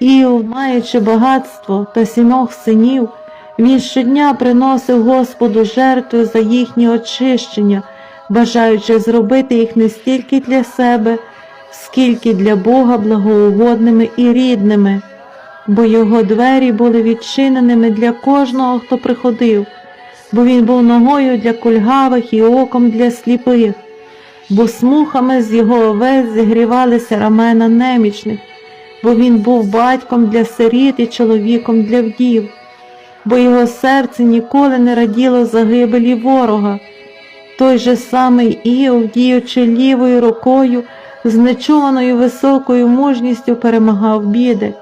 Іов, маючи багатство та сімох синів, він щодня приносив Господу жертву за їхнє очищення, бажаючи зробити їх не стільки для себе, скільки для Бога благоугодними і рідними, бо його двері були відчиненими для кожного, хто приходив, бо він був ногою для кульгавих і оком для сліпих, бо смухами з його овець зігрівалися рамена немічних бо він був батьком для сиріт і чоловіком для вдів, бо його серце ніколи не раділо загибелі ворога. Той же самий Іов, діючи лівою рукою, з нечуваною високою мужністю перемагав біди,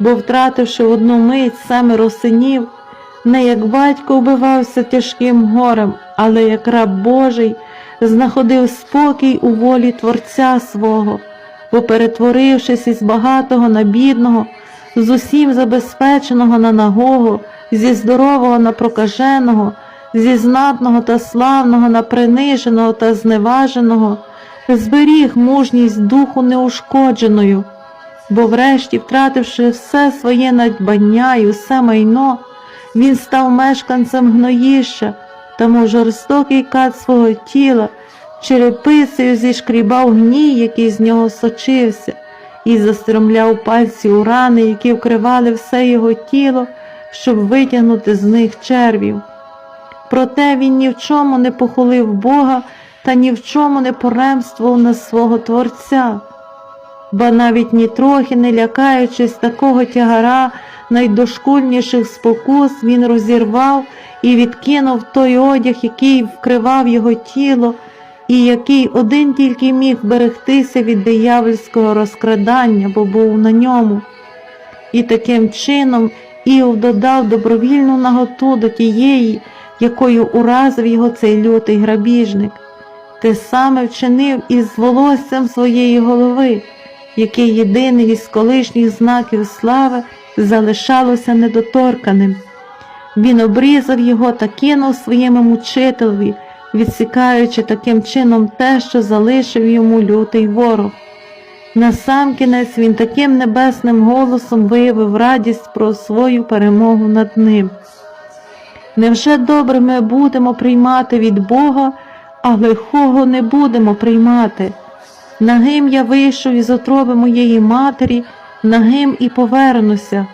бо, втративши в одну мить семеро синів, не як батько вбивався тяжким горем, але як раб Божий знаходив спокій у волі Творця свого бо перетворившись із багатого на бідного, з усім забезпеченого на нагого, зі здорового на прокаженого, зі знатного та славного на приниженого та зневаженого, зберіг мужність духу неушкодженою, бо, врешті, втративши все своє надбання і усе майно, він став мешканцем гноїща, тому жорстокий кат свого тіла черепицею зішкрібав гній, який з нього сочився, і застромляв пальці у рани, які вкривали все його тіло, щоб витягнути з них червів. Проте він ні в чому не похулив Бога та ні в чому не поремствував на свого Творця, ба навіть нітрохи не лякаючись такого тягара найдошкульніших спокус, він розірвав і відкинув той одяг, який вкривав його тіло і який один тільки міг берегтися від диявольського розкрадання, бо був на ньому. І таким чином Іов додав добровільну наготу до тієї, якою уразив його цей лютий грабіжник, те саме вчинив із волоссям своєї голови, яке єдиний із колишніх знаків слави залишалося недоторканим. Він обрізав його та кинув своєму мучителеві, відсікаючи таким чином те, що залишив йому лютий ворог. Насамкінець він таким небесним голосом виявив радість про свою перемогу над ним. Невже добре ми будемо приймати від Бога, а лихого не будемо приймати? Нагим я вийшов із отроби моєї матері, нагим і повернуся.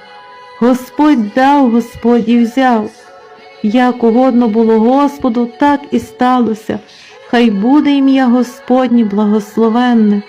Господь дав, Господь і взяв. Як угодно було Господу, так і сталося. Хай буде ім'я Господнє благословенне.